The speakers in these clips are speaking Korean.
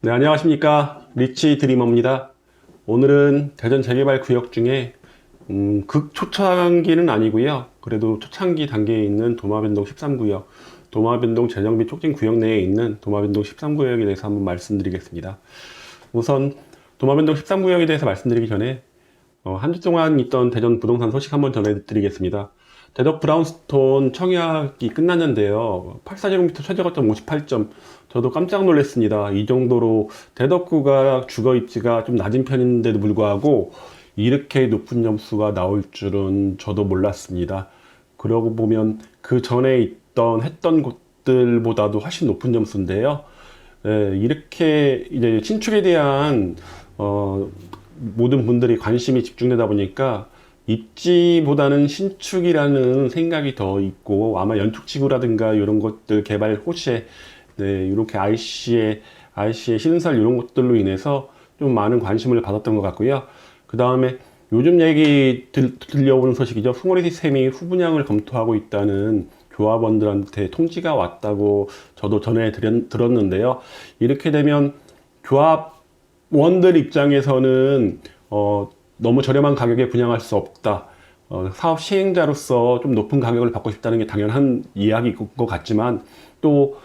네, 안녕하십니까. 리치 드리머입니다. 오늘은 대전 재개발 구역 중에, 음, 극초창기는 아니고요 그래도 초창기 단계에 있는 도마변동 13구역, 도마변동 재정비 촉진 구역 내에 있는 도마변동 13구역에 대해서 한번 말씀드리겠습니다. 우선, 도마변동 13구역에 대해서 말씀드리기 전에, 어, 한 주 동안 있던 대전 부동산 소식 한번 전해드리겠습니다. 대덕 브라운스톤 청약이 끝났는데요. 84제곱미터 최저가점 58점. 저도 깜짝 놀랐습니다. 이 정도로 대덕구가 주거 입지가 좀 낮은 편인데도 불구하고 이렇게 높은 점수가 나올 줄은 저도 몰랐습니다. 그러고 보면 그 전에 있던 했던 곳들보다도 훨씬 높은 점수인데요. 예, 이렇게 이제 신축에 대한 어, 모든 분들이 관심이 집중되다 보니까 입지보다는 신축이라는 생각이 더 있고 아마 연축지구라든가 이런 것들 개발 호시에 네, 이렇게 IC의 IC의 신설 이런 것들로 인해서 좀 많은 관심을 받았던 것 같고요. 그 다음에 요즘 얘기 들, 들려오는 소식이죠. 풍어리티 샘이 후분양을 검토하고 있다는 조합원들한테 통지가 왔다고 저도 전해 드렸, 들었는데요. 이렇게 되면 조합원들 입장에서는 어, 너무 저렴한 가격에 분양할 수 없다. 어, 사업 시행자로서 좀 높은 가격을 받고 싶다는 게 당연한 이야기일 것 같지만 또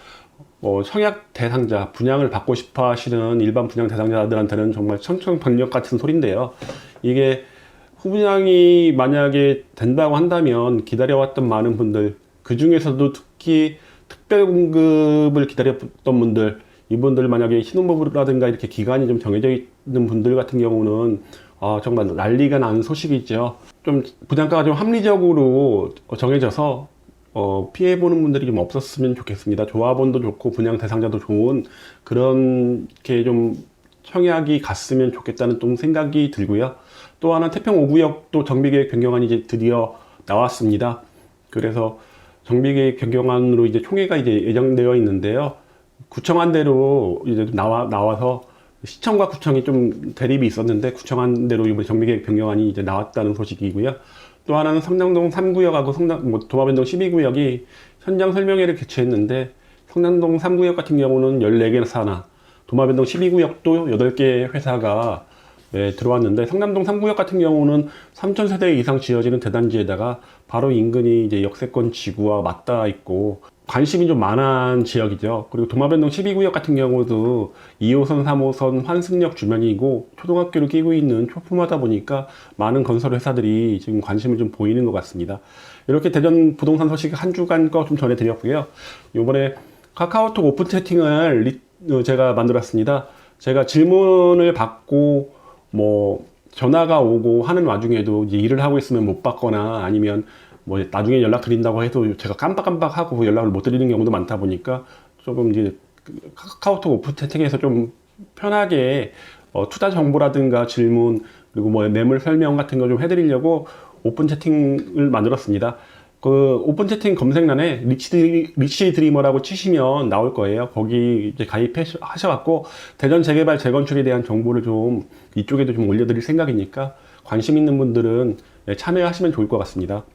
어, 청약 대상자, 분양을 받고 싶어 하시는 일반 분양 대상자들한테는 정말 청천벽력 같은 소리인데요. 이게 후분양이 만약에 된다고 한다면 기다려왔던 많은 분들, 그 중에서도 특히 특별공급을 기다렸던 분들, 이분들 만약에 신혼부부라든가 이렇게 기간이 좀 정해져 있는 분들 같은 경우는 아, 정말 난리가 나는 소식이죠. 좀 분양가가 좀 합리적으로 정해져서 어, 피해보는 분들이 좀 없었으면 좋겠습니다. 조합원도 좋고 분양 대상자도 좋은 그런 게좀 청약이 갔으면 좋겠다는 좀 생각이 들고요. 또 하나 태평 5구역도 정비계획 변경안이 이제 드디어 나왔습니다. 그래서 정비계획 변경안으로 이제 총회가 이제 예정되어 있는데요. 구청안대로 이제 나와 나와서 시청과 구청이 좀 대립이 있었는데 구청안대로 이번 정비계획 변경안이 이제 나왔다는 소식이고요. 또 하나는 성남동 3구역하고 성남 뭐 도마변동 12구역이 현장 설명회를 개최했는데 성남동 3구역 같은 경우는 14개 사나 도마변동 12구역도 8개 회사가 예, 들어왔는데 성남동 3구역 같은 경우는 3,000세대 이상 지어지는 대단지에다가 바로 인근이 이제 역세권 지구와 맞닿아 있고 관심이 좀 많은 지역이죠. 그리고 도마변동 12구역 같은 경우도 2호선, 3호선 환승역 주변이고 초등학교를 끼고 있는 초품하다 보니까 많은 건설 회사들이 지금 관심을 좀 보이는 것 같습니다. 이렇게 대전 부동산 소식 한 주간 거 좀 전해드렸고요. 이번에 카카오톡 오픈 채팅을 리- 어, 제가 만들었습니다. 제가 질문을 받고 뭐 전화가 오고 하는 와중에도 일을 하고 있으면 못 받거나 아니면 뭐 나중에 연락 드린다고 해도 제가 깜빡깜빡하고 연락을 못 드리는 경우도 많다 보니까 조금 이제 그 카카오톡 오픈 채팅에서 좀 편하게 어, 투자 정보라든가 질문 그리고 뭐 매물 설명 같은 거 좀 해드리려고 오픈 채팅을 만들었습니다. 그 오픈 채팅 검색란에 리치, 리치 드리머라고 치시면 나올 거예요. 거기 이제 가입하셔갖고 대전 재개발 재건축에 대한 정보를 좀 이쪽에도 좀 올려드릴 생각이니까 관심 있는 분들은 네, 참여하시면 좋을 것 같습니다.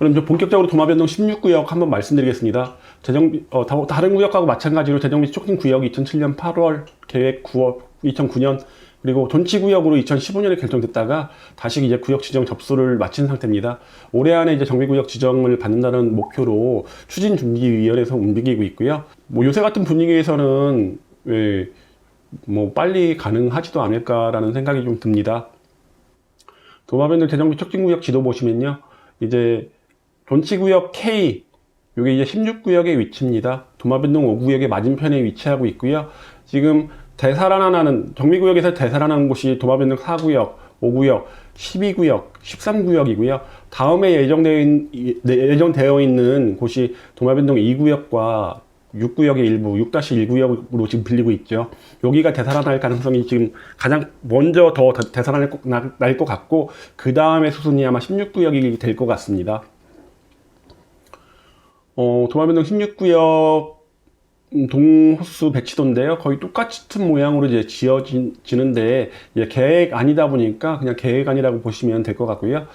그럼 좀 본격적으로 도마변동 16구역 한번 말씀드리겠습니다. 재정비, 어, 다, 다른 구역하고 마찬가지로 재정비 촉진 구역이 2007년 8월, 계획 9월, 2009년, 그리고 돈치구역으로 2015년에 결정됐다가 다시 이제 구역 지정 접수를 마친 상태입니다. 올해 안에 이제 정비구역 지정을 받는다는 목표로 추진준비위원회에서 움직이고 있고요. 뭐 요새 같은 분위기에서는 예, 뭐 빨리 가능하지도 않을까라는 생각이 좀 듭니다. 도마변동 재정비 촉진구역 지도 보시면요. 이제 돈치구역 K, 이게 이제 16구역의 위치입니다. 도마변동 5구역의 맞은편에 위치하고 있고요. 지금 대살아나는, 정비구역에서 대살아나는 곳이 도마변동 4구역, 5구역, 12구역, 13구역이고요. 다음에 예정되어, 있, 예정되어 있는 곳이 도마변동 2구역과 6구역의 일부, 6-1구역으로 지금 빌리고 있죠. 여기가 되살아날 가능성이 지금 가장 먼저 더 되살아날 것, 날것 같고, 그 다음에 수순이 아마 16구역이 될 것 같습니다. 어, 도마변동 16구역 동호수 배치도인데요. 거의 똑같은 모양으로 이제 지어지는데, 이제 계획 아니다 보니까 그냥 계획 아니라고 보시면 될 것 같고요.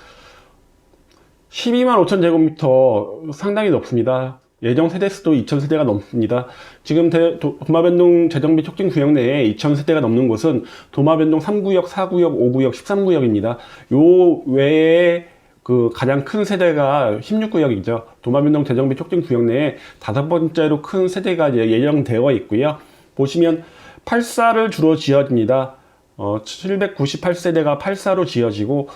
12만 5천 제곱미터 상당히 높습니다. 예정 세대 수도 2,000세대가 넘습니다. 지금 대- 도- 도마변동 재정비 촉진 구역 내에 2,000세대가 넘는 곳은 도마변동 3구역, 4구역, 5구역, 13구역입니다. 요 외에 그 가장 큰 세대가 16구역이죠. 도마변동 재정비 촉진 구역 내에 다섯 번째로 큰 세대가 예정되어 있고요. 보시면 84를 주로 지어집니다. 어, 798세대가 84로 지어지고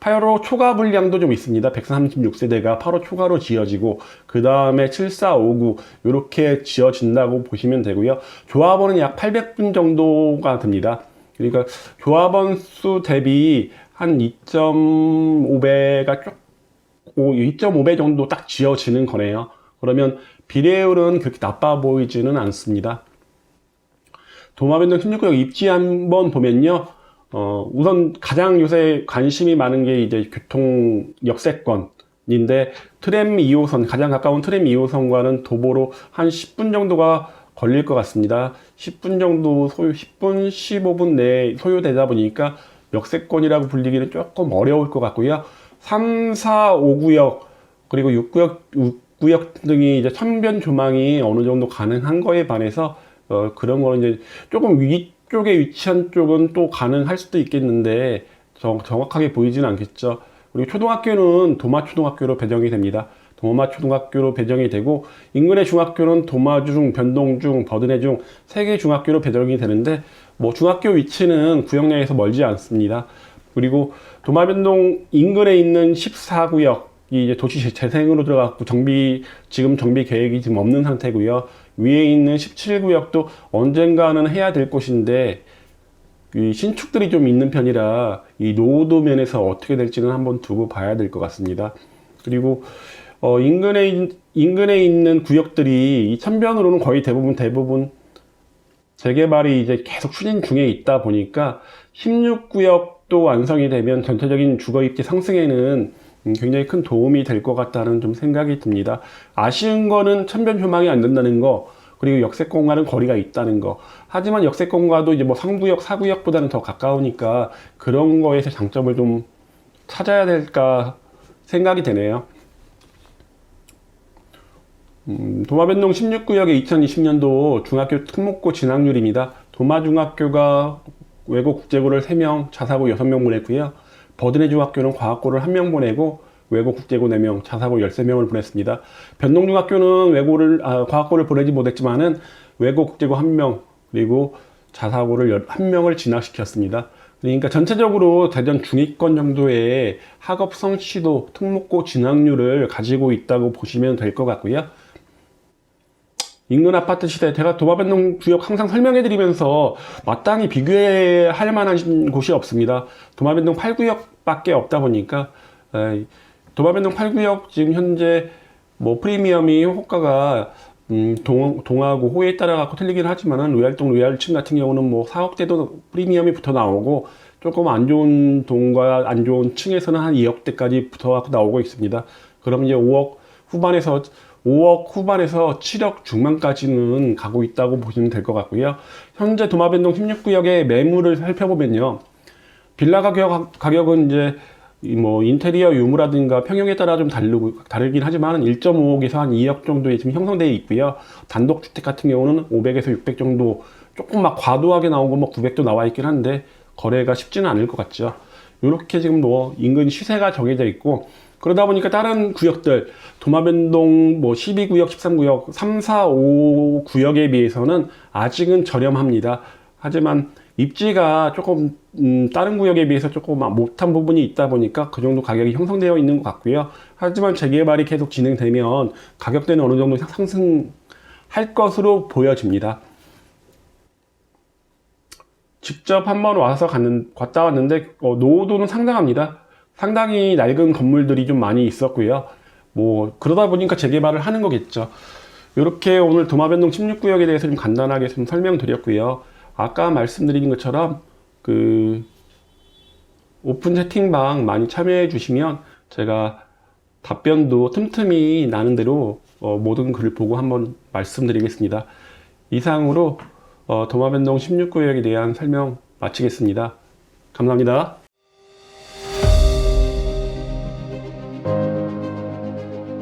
8호 초과 분량도 좀 있습니다. 136세대가 8호 초과로 지어지고 그 다음에 7459 이렇게 지어진다고 보시면 되고요. 조합원은 약 800분 정도가 됩니다. 그러니까 조합원 수 대비 한 2.5배가 쪽 2.5배 정도 딱 지어지는 거네요. 그러면 비례율은 그렇게 나빠 보이지는 않습니다. 도마변동 16구역 입지 한번 보면요. 어, 우선 가장 요새 관심이 많은 게 이제 교통 역세권인데 트램 2호선, 가장 가까운 트램 2호선과는 도보로 한 10분 정도가 걸릴 것 같습니다. 10분 정도 소요, 10분, 15분 내에 소요되다 보니까 역세권이라고 불리기는 조금 어려울 것 같고요. 3, 4, 5구역, 그리고 6구역, 6구역 등이 이제 천변 조망이 어느 정도 가능한 거에 반해서 어, 그런 거는 이제 조금 위쪽에 위치한 쪽은 또 가능할 수도 있겠는데 정, 정확하게 보이지는 않겠죠. 그리고 초등학교는 도마 초등학교로 배정이 됩니다. 도마 초등학교로 배정이 되고 인근의 중학교는 도마중, 변동중, 버드네중 세 개 중학교로 배정이 되는데 뭐 중학교 위치는 구역 내에서 멀지 않습니다. 그리고 도마변동 인근에 있는 14구역 이 이제 도시 재생으로 들어갔고 정비 지금 정비 계획이 지금 없는 상태고요. 위에 있는 17구역도 언젠가는 해야 될 곳인데 이 신축들이 좀 있는 편이라 이 노후도 면에서 어떻게 될지는 한번 두고 봐야 될 것 같습니다. 그리고 어, 인근에 있- 인근에 있는 구역들이 이 천변으로는 거의 대부분 대부분 재개발이 이제 계속 추진 중에 있다 보니까 16구역도 완성이 되면 전체적인 주거 입지 상승에는 음, 굉장히 큰 도움이 될 것 같다는 좀 생각이 듭니다. 아쉬운 거는 천변 조망이 안 된다는 거, 그리고 역세권과는 거리가 있다는 거. 하지만 역세권과도 이제 뭐 3구역, 4구역보다는 더 가까우니까 그런 거에서 장점을 좀 찾아야 될까 생각이 되네요. 음, 도마변동 16구역의 2020년도 중학교 특목고 진학률입니다. 도마중학교가 외고 국제고를 3명, 자사고 6명 보냈고요. 버드네 중학교는 과학고를 1명 보내고 외고 국제고 4명, 자사고 13명을 보냈습니다. 변동중학교는 외고를 아, 과학고를 보내지 못했지만은 외고 국제고 1명 그리고 자사고를 1명을 진학시켰습니다. 그러니까 전체적으로 대전 중위권 정도의 학업 성취도, 특목고 진학률을 가지고 있다고 보시면 될 것 같고요. 인근 아파트 시대 제가 도마변동 구역 항상 설명해 드리면서 마땅히 비교할 만한 곳이 없습니다. 도마변동 8구역 밖에 없다 보니까 도마변동 8구역 지금 현재 뭐 프리미엄이 호가가 음, 동, 동하고 호에 따라 갖고 틀리긴 하지만은 로얄동 로얄층 같은 경우는 뭐 4억대도 프리미엄이 붙어 나오고 조금 안 좋은 동과 안 좋은 층에서는 한 2억대까지 붙어 갖고 나오고 있습니다. 그럼 이제 5억 후반에서 5억 후반에서 7억 중반까지는 가고 있다고 보시면 될 것 같고요. 현재 도마변동 16구역의 매물을 살펴보면요. 빌라 가격, 가격은 이제 이뭐 인테리어 유무라든가 평형에 따라 좀 다르고, 다르긴 하지만 1.5억에서 한 2억 정도에 지금 형성되어 있고요. 단독 주택 같은 경우는 500에서 600 정도 조금 막 과도하게 나오고 뭐 900도 나와 있긴 한데 거래가 쉽지는 않을 것 같죠. 이렇게 지금 뭐 인근 시세가 정해져 있고 그러다 보니까 다른 구역들 도마변동 뭐 12구역, 13구역, 3, 4, 5 구역에 비해서는 아직은 저렴합니다. 하지만 입지가 조금 음, 다른 구역에 비해서 조금 못한 부분이 있다 보니까 그 정도 가격이 형성되어 있는 것 같고요. 하지만 재개발이 계속 진행되면 가격대는 어느 정도 상승할 것으로 보여집니다. 직접 한번 와서 갔는, 갔다 왔는데 어, 노후도는 상당합니다. 상당히 낡은 건물들이 좀 많이 있었고요. 뭐 그러다 보니까 재개발을 하는 거겠죠. 이렇게 오늘 도마변동 16구역에 대해서 좀 간단하게 좀 설명드렸고요. 아까 말씀드린 것처럼 그 오픈 채팅방 많이 참여해 주시면 제가 답변도 틈틈이 나는 대로 어, 모든 글을 보고 한번 말씀드리겠습니다. 이상으로 어, 도마변동 16구역에 대한 설명 마치겠습니다. 감사합니다.